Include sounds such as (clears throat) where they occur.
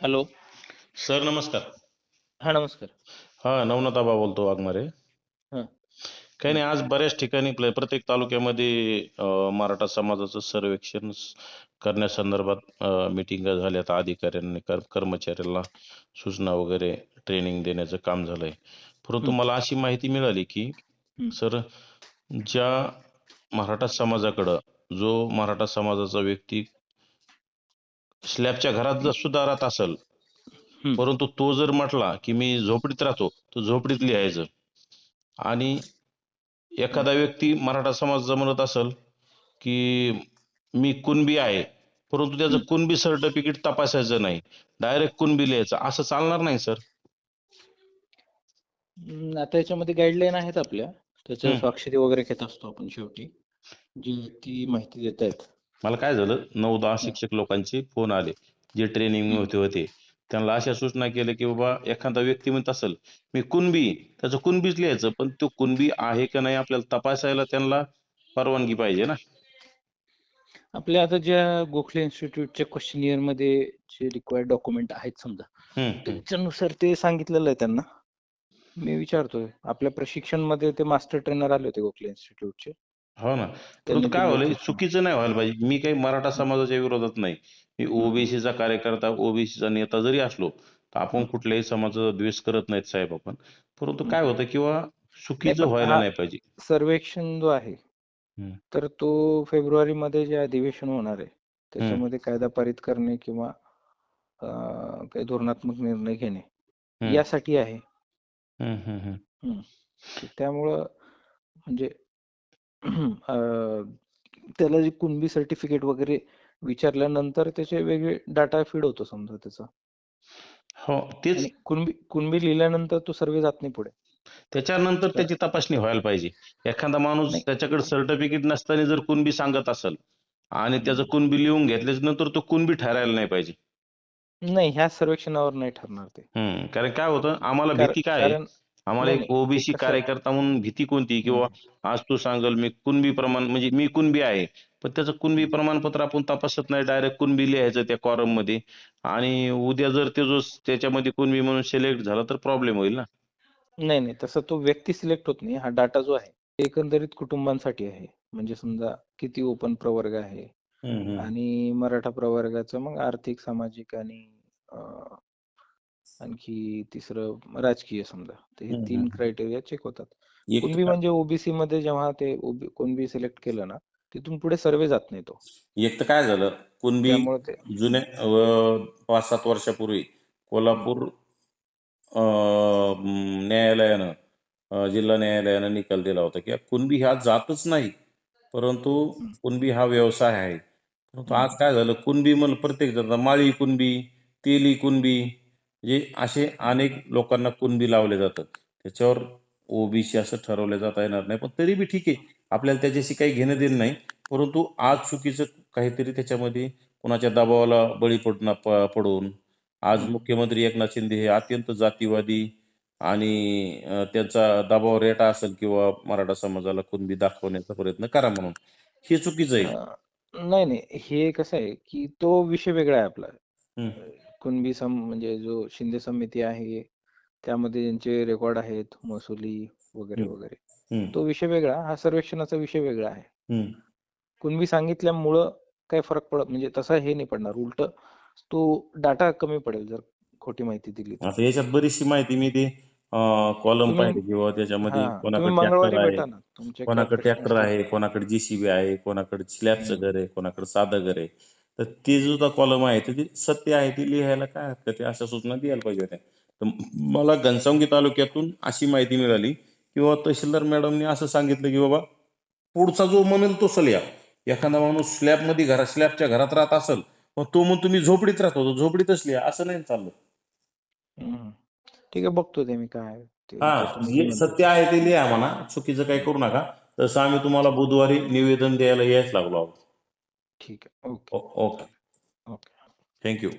Hello sir नमस्कार हा नमस्कार हा नवनाथ आबा बोलतो वाघमारे हा. काही नाही आज बऱ्याच ठिकाणी प्र- प्रत्येक तालुक्यामध्ये अं, मराठा समाजाचं सर्वेक्षण स- करण्यासंदर्भात मिटिंग झाल्यात अधिकाऱ्यांनी कर- कर्मचाऱ्यांना सूचना वगैरे ट्रेनिंग देण्याचं काम झालंय परंतु. मला अशी माहिती मिळाली की. सर ज्या मराठा समाजाकडं जो मराठा समाजाचा व्यक्ती स्लॅबच्या घरात जर सुद्धा राहत असेल. परंतु तो जर म्हटला की मी झोपडीत राहतो तो झोपडीत लिहायचं आणि एखादा व्यक्ती मराठा समाजाचा म्हणत असेल की मी कुणबी आहे परंतु त्याचं. कुणबी सर्टिफिकेट तपासायचं नाही डायरेक्ट कुणबी लिहायचं असं चालणार नाही सर हम्म, आता याच्यामध्ये गाईडलाईन आहेत आपल्या त्याच्या. स्वाक्षरी वगैरे घेत असतो आपण शेवटी जी ती माहिती देत आहेत मला काय झालं? नऊ दहा शिक्षक लोकांचे फोन आले. जे ट्रेनिंग. होते होते. त्यांना अशा सूचना केल्या की बाबा एखादा व्यक्ती म्हणत असेल मी कुणबी त्याचं कुणबीच लिहायचं पण तो कुणबी आहे का नाही आपल्याला तपासायला त्यांना परवानगी पाहिजे ना. आपल्या आता ज्या गोखले इन्स्टिट्यूटच्या क्वेश्चनियरमध्ये जे रिक्वायर्ड डॉक्युमेंट आहेत समजा. त्याच्यानुसार ते सांगितलेलं आहे त्यांना. मी विचारतोय आपल्या प्रशिक्षणमध्ये ते मास्टर ट्रेनर आले होते गोखले इन्स्टिट्यूटचे हो ना परंतु काय व्हायलंय होती. चुकीचं नाही व्हायला पाहिजे मी काही मराठा समाजाच्या विरोधात नाही मी ओबीसीचा कार्यकर्ता ओबीसीचा नेता जरी असलो तर आपण. कुठल्याही समाजाचा द्वेष करत नाहीत साहेब आपण परंतु काय होतं किंवा चुकीचं पण व्हायला हा- नाही पाहिजे सर्वेक्षण जो आहे हं. तर तो फेब्रुवारी मध्ये जे अधिवेशन होणार आहे त्याच्यामध्ये कायदा पारित करणे किंवा अं, काही धोरणात्मक निर्णय घेणे हं. यासाठी आहे. त्यामुळं म्हणजे (clears throat) त्याला जे कुणबी सर्टिफिकेट वगैरे विचारल्यानंतर त्याचे वेगळे डाटा फीड होतो समजा त्याचा. हो तेच आणि कुणबी कुणबी लिहिल्यानंतर तो सर्वे जात नाही पुढे. त्याच्यानंतर त्याची तपासणी व्हायला पाहिजे. एखादा माणूस नाही. त्याच्याकडे सर्टिफिकेट नसताना जर कुणबी सांगत असेल आणि त्याचं. कुणबी लिहून घेतल्याच्या नंतर तो कुणबी ठरायला नाही पाहिजे. नाही ह्या सर्वेक्षणावर नाही ठरणार ते. हम्म कारण काय होतं? आम्हाला भीती काय आहे? कारण आम्हाला एक ओबीसी? कार्यकर्ता म्हणून भीती कोणती? किंवा आज तू सांगल मी कुणबी प्रमाण म्हणजे मी कुणबी आहे पण त्याचं कुणबी प्रमाणपत्र आपण तपासत नाही डायरेक्ट कुणबी लिहायचं त्या कॉरममध्ये. आणि उद्या जर ते जो त्याच्यामध्ये कुणबी म्हणून सिलेक्ट झाला तर प्रॉब्लेम होईल ना? नाही नाही. तसं तो व्यक्ती सिलेक्ट होत नाही. हा डाटा जो आहे एकंदरीत कुटुंबांसाठी आहे. म्हणजे समजा किती ओपन प्रवर्ग आहे. आणि मराठा प्रवर्गाचं मग आर्थिक सामाजिक आणि आणखी तिसरं राजकीय समजा. तर हे तीन. क्रायटेरिया चेक होतात. कुणबी म्हणजे ओबीसी मध्ये जेव्हा ते कुणबी सिलेक्ट केलं ना तिथून पुढे सर्वे जात नाही तो. एक तर काय झालं कुणबी अं, पाच सात वर्षापूर्वी कोल्हापूर न्यायालयानं जिल्हा न्यायालयानं निकाल दिला होता की कुणबी हा जातच नाही परंतु कुणबी हा व्यवसाय आहे. परंतु आज काय झालं कुणबी म्हणून प्रत्येक जण माळी कुणबी तेली कुणबी म्हणजे असे अनेक लोकांना कुणबी लावले जातात. त्याच्यावर ओबीसी असं ठरवलं जाता येणार नाही. पण तरी बी ठीक आहे. आपल्याला त्याच्याशी काही घेणं देणं नाही. परंतु आज चुकीचं काहीतरी त्याच्यामध्ये कोणाच्या दबावाला बळी पडणं प- पडून. आज. मुख्यमंत्री एकनाथ शिंदे हे अत्यंत जातीवादी आणि त्यांचा दबाव रेटा असेल किंवा मराठा समाजाला कुणबी दाखवण्याचा प्रयत्न करा म्हणून. हे चुकीचं आहे. नाही नाही. हे कसं आहे की तो विषय वेगळा आहे आपला. कुणबी सम म्हणजे जो शिंदे समिती आहे त्यामध्ये ज्यांचे रेकॉर्ड आहेत महसुली वगैरे. वगैरे तो विषय वेगळा हा सर्वेक्षणाचा विषय वेगळा आहे. कुणबी सांगितल्यामुळं काय फरक पडत म्हणजे तसा हे नाही पडणार उलट तो डाटा कमी पडेल जर खोटी माहिती दिली तर याच्यात बरीचशी माहिती मी ते कॉलम पाहिली किंवा त्याच्यामध्ये कोणाकडे ट्रॅक्टर आहे कोणाकडे प्रश्न ट्रॅक्टर असतील आहे कोणाकडे जीसीबी आहे कोणाकडे स्लॅबचं. घर आहे कोणाकडे साधं घर आहे तर ते सुद्धा कॉलम आहे तर ते सत्य आहे ते लिहायला काय हरकत आहे? अशा सूचना द्यायला पाहिजे होत्या. तर मला घनसावंगी तालुक्यातून अशी माहिती मिळाली किंवा तहसीलदार मॅडमने असं सांगितलं की बाबा पुढचा जो म्हणेल तो लिहा एखादा माणूस स्लॅबमध्ये घरा स्लॅबच्या घरात राहत असेल मग तो मग तुम्ही झोपडीत राहतो. तो झोपडीतच लिहा असं नाही चाललं. ठीक आहे बघतो ते मी काय हा जे सत्य आहे ते लिहा म्हणा. चुकीचं काही करू नका. तसं आम्ही तुम्हाला बुधवारी निवेदन द्यायला यायच लागलो आहोत. ठीक आहे ओके ओ- ओके ओके थँक्यू